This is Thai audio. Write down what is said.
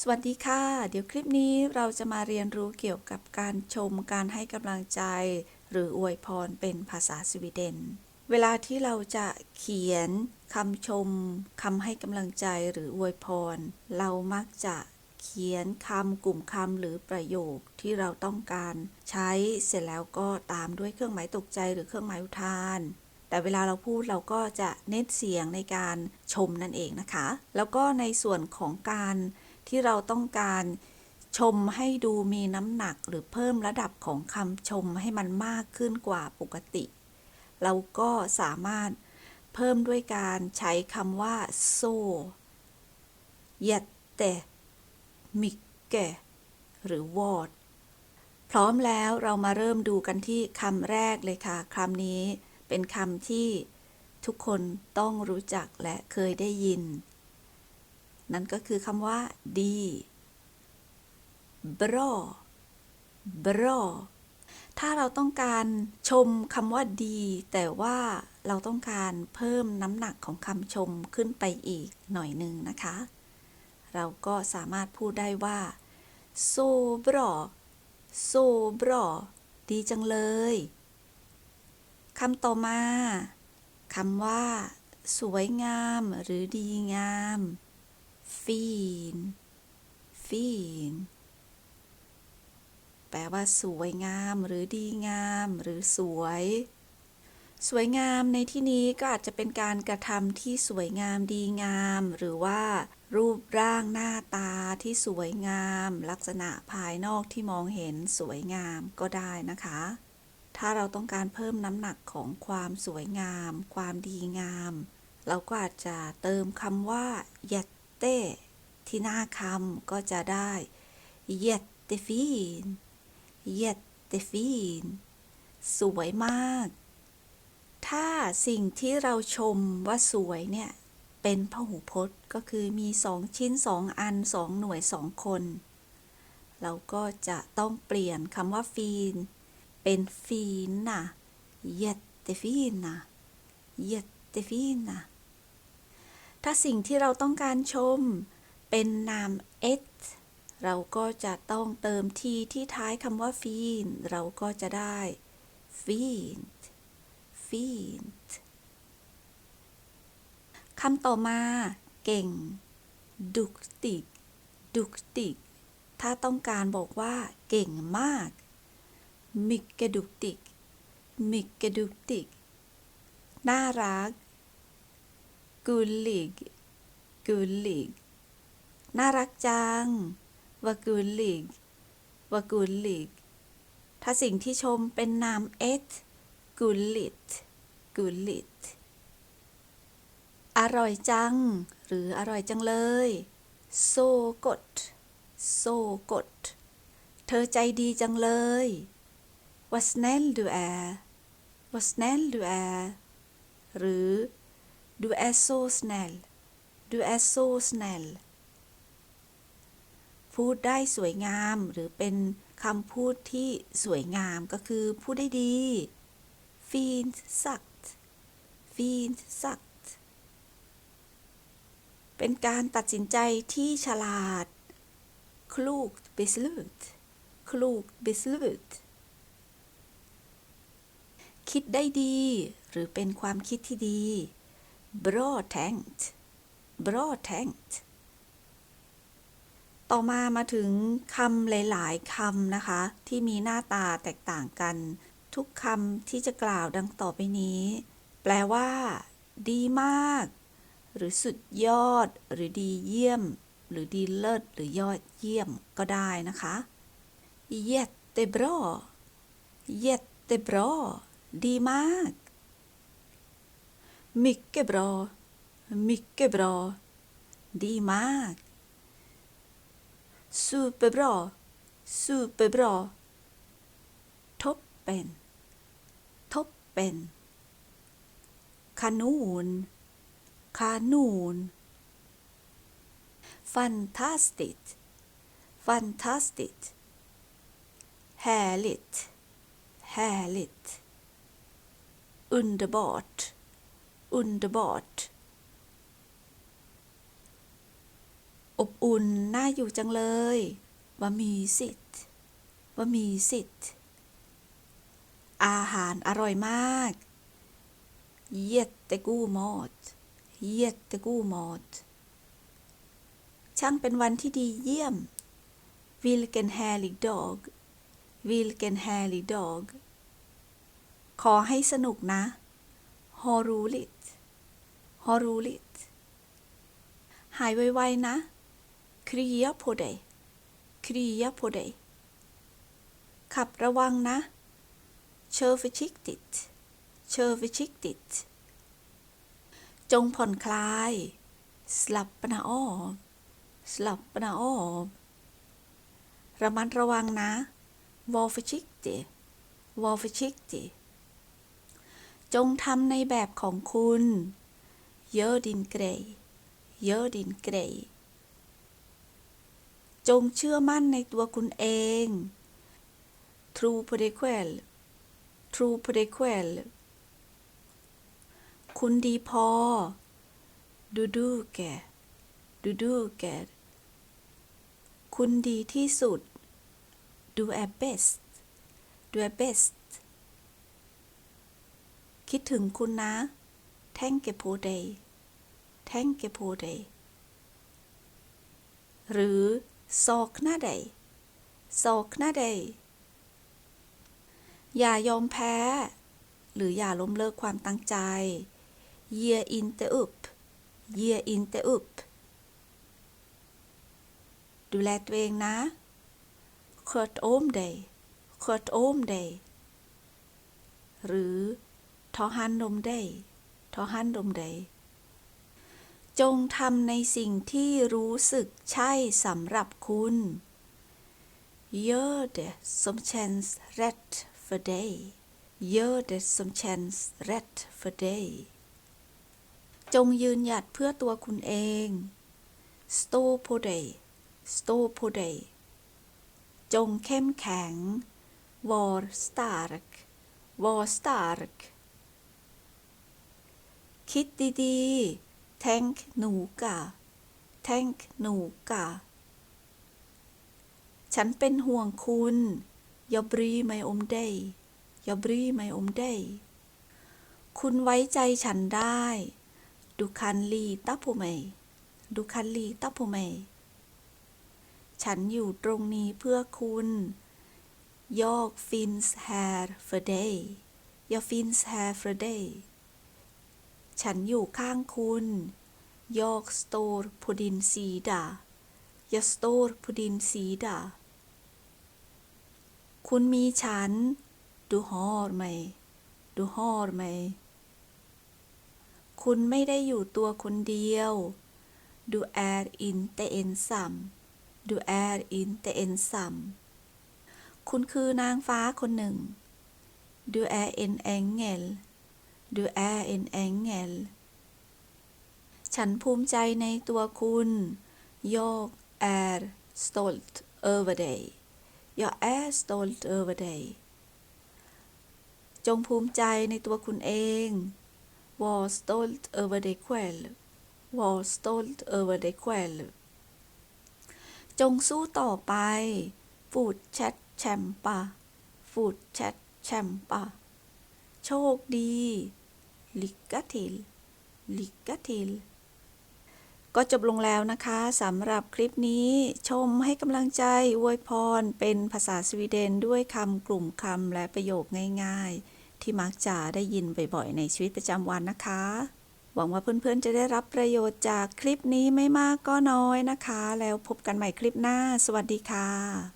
สวัสดีค่ะ เดี๋ยวคลิปนี้เราจะมาเรียนรู้เกี่ยวกับการชมการให้กำลังใจ หรืออวยพรเป็นภาษาสวีเดน เวลาที่เราจะเขียนคำชมคำให้กำลังใจหรืออวยพร เรามักจะเขียนคำกลุ่มคำหรือประโยคที่เราต้องการใช้เสร็จแล้วก็ตามด้วยเครื่องหมายตกใจหรือเครื่องหมายอุทาน แต่เวลาเราพูดเราก็จะเน้นเสียงในการชมนั่นเองนะคะ แล้วก็ในส่วนของการ ที่เราต้องการชมให้ดูมีน้ำหนักหรือเพิ่มระดับของคำชมให้มันมากขึ้นกว่าปกติ เราก็สามารถเพิ่มด้วยการใช้คำว่า so jätte mycket หรือ what พร้อมแล้วเรามาเริ่มดูกันที่คำแรกเลยค่ะคำนี้เป็นคำที่ทุกคนต้องรู้จักและเคยได้ยิน นั่นก็คือคำว่าดี bra bra ถ้าเราต้องการชมคำว่าดี แต่ว่าเราต้องการเพิ่มน้ำหนักของคำชมขึ้นไปอีกหน่อยหนึ่งนะคะ เราก็สามารถพูดได้ว่า so bra so bra ดีจังเลยคำต่อมาคำว่า สวยงามหรือดีงาม fin fin แปลว่าสวยงามหรือดีงาม หรือสวย สวยงามในที่นี้ก็อาจจะเป็นการกระทำที่สวยงามดีงาม หรือว่า รูปร่างหน้าตาที่สวยงาม ลักษณะภายนอกที่มองเห็นสวยงามก็ได้นะคะ ถ้าเราต้องการเพิ่มน้ำหนักของความสวยงาม ความดีงาม เราก็อาจจะเติมคำว่า jätte ที่หน้าคำก็จะได้ jättefin jättefin สวยมาก ถ้าสิ่งที่เราชมว่าสวยเนี่ย เป็นพหูพจน์ก็คือมีสองชิ้นสองอันสองหน่วยสองคน เราก็จะต้องเปลี่ยนคำว่าฟีน เป็นฟีนน่ะ jättefina jättefina ถ้าสิ่งที่เราต้องการชม เป็นนาม et เราก็จะต้องเติมทีที่ท้ายคำว่าฟีนเราก็จะได้ fint fint คำต่อมา เก่ง duktig duktig ถ้าต้องการบอกว่า เก่งมาก mycket duktig mycket duktig น่ารัก gullig gullig น่ารักจังว่ากุลลิกว่ากุลลิกถ้าสิ่งที่ชมเป็นนามเอสกุลลิตกุลลิตอร่อยจัง หรืออร่อยจังเลย โซกด โซกด เธอใจดีจังเลย was snäll du är was แนลดูแอ är หรือ du är så snäll du är så snäll พูดได้สวยงามหรือเป็นคำพูดที่สวยงามก็คือ พูดได้ดี fint sagt fint sagt เป็นการตัดสินใจที่ฉลาด klokt beslut klokt beslut คิดได้ดี หรือเป็นความคิดที่ดี bra tänkt bra tänkt ต่อมามาถึงคำหลาย ๆคำนะคะ ที่มีหน้าตาแตกต่างกัน ทุกคำที่จะกล่าวดังต่อไปนี้ แปลว่า ดีมาก หรือสุดยอด หรือดีเยี่ยม หรือดีเลิศ หรือยอดเยี่ยมก็ได้นะคะ jättebra jättebra ดีมาก mycket bra mycket bra ดีมาก superbra superbra ทบเป็นทบเป็น kanon kanon fantastiskt fantastiskt härligt härligt underbart underbart ออบอุ่น น่าอยู่จังเลยว่ามีสิทธิ์ว่ามีสิทธิ์ อาหารอร่อยมาก jättegod mat jättegod mat ช่างเป็นวันที่ดีเยี่ยม vilken härlig dag vilken härlig dag ขอให้สนุกนะ har roligt har roligt หายไวๆนะ krya på dig krya på dig ขับระวังนะ kör försiktigt kör försiktigt จงผ่อนคลาย slappna av slappna av ระมัดระวังนะ var försiktig var försiktig จงทำในแบบของคุณเยอดินเกรย์เยอดินเกรย์จงเชื่อมั่นในตัวคุณเอง True p r e q u e l True p r e q u e l คุณดีพอ ดูดูแกดูดูแกคุณดีที่สุด Do a best Do a best คิดถึงคุณนะ tänker på dig tänker på dig หรือ sakna dig sakna dig อย่ายอมแพ้ หรืออย่าล้มเลิกความตั้งใจ ge inte upp ge inte upp ดูแลตัวเองนะ sköt om dig sköt om dig หรือ ta hand om dig ta hand om dig จงทำในสิ่งที่รู้สึกใช่สำหรับคุณ Gör det som känns rätt för dig Gör det som känns rätt för dig จงยืนหยัดเพื่อตัวคุณเอง Stå på dig Stå på dig จงเข้มแข็ง Var stark Var stark คิดดีๆ แทงหนูกะแทงหนูกะฉันเป็นห่วงคุณยอบรีไม่อมได้ยอบรีไม่อมได้ คุณไว้ใจฉันได้ ดูคันลีตับผูไมดูคันลีตับผูไมฉันอยู่ตรงนี้เพื่อคุณยอกฟินส์แฮร์เฟอร์เดย์ยอกฟินส์แฮร์เฟอร์เดย์ ฉันอยู่ข้างคุณ Jag står på din sida Jag står på din sida คุณมีฉัน Du har mig Du har mig คุณไม่ได้อยู่ตัวคนเดียว Du är inte ensam Du är inte ensam คุณคือนางฟ้าคนหนึ่ง Du är en ängel Du är en ängel ฉันภูมิใจในตัวคุณ Jag är stolt över dig Jag är stolt över dig จงภูมิใจในตัวคุณเอง Var stolt över dig själv Var stolt över dig själv จงสู้ต่อไป Fortsätt kämpa Fortsätt kämpa โชคดี Lycka till Lycka till ก็จบลงแล้วนะคะสำหรับคลิปนี้ชมให้กำลังใจอวยพรเป็นภาษาสวีเดนด้วยคำกลุ่มคำและประโยคง่ายๆ ที่มักจะได้ยินบ่อยๆ ในชีวิตประจำวันนะคะ หวังว่าเพื่อนๆจะได้รับประโยชน์จากคลิปนี้ไม่มากก็น้อยนะคะ แล้วพบกันใหม่คลิปหน้า สวัสดีค่ะ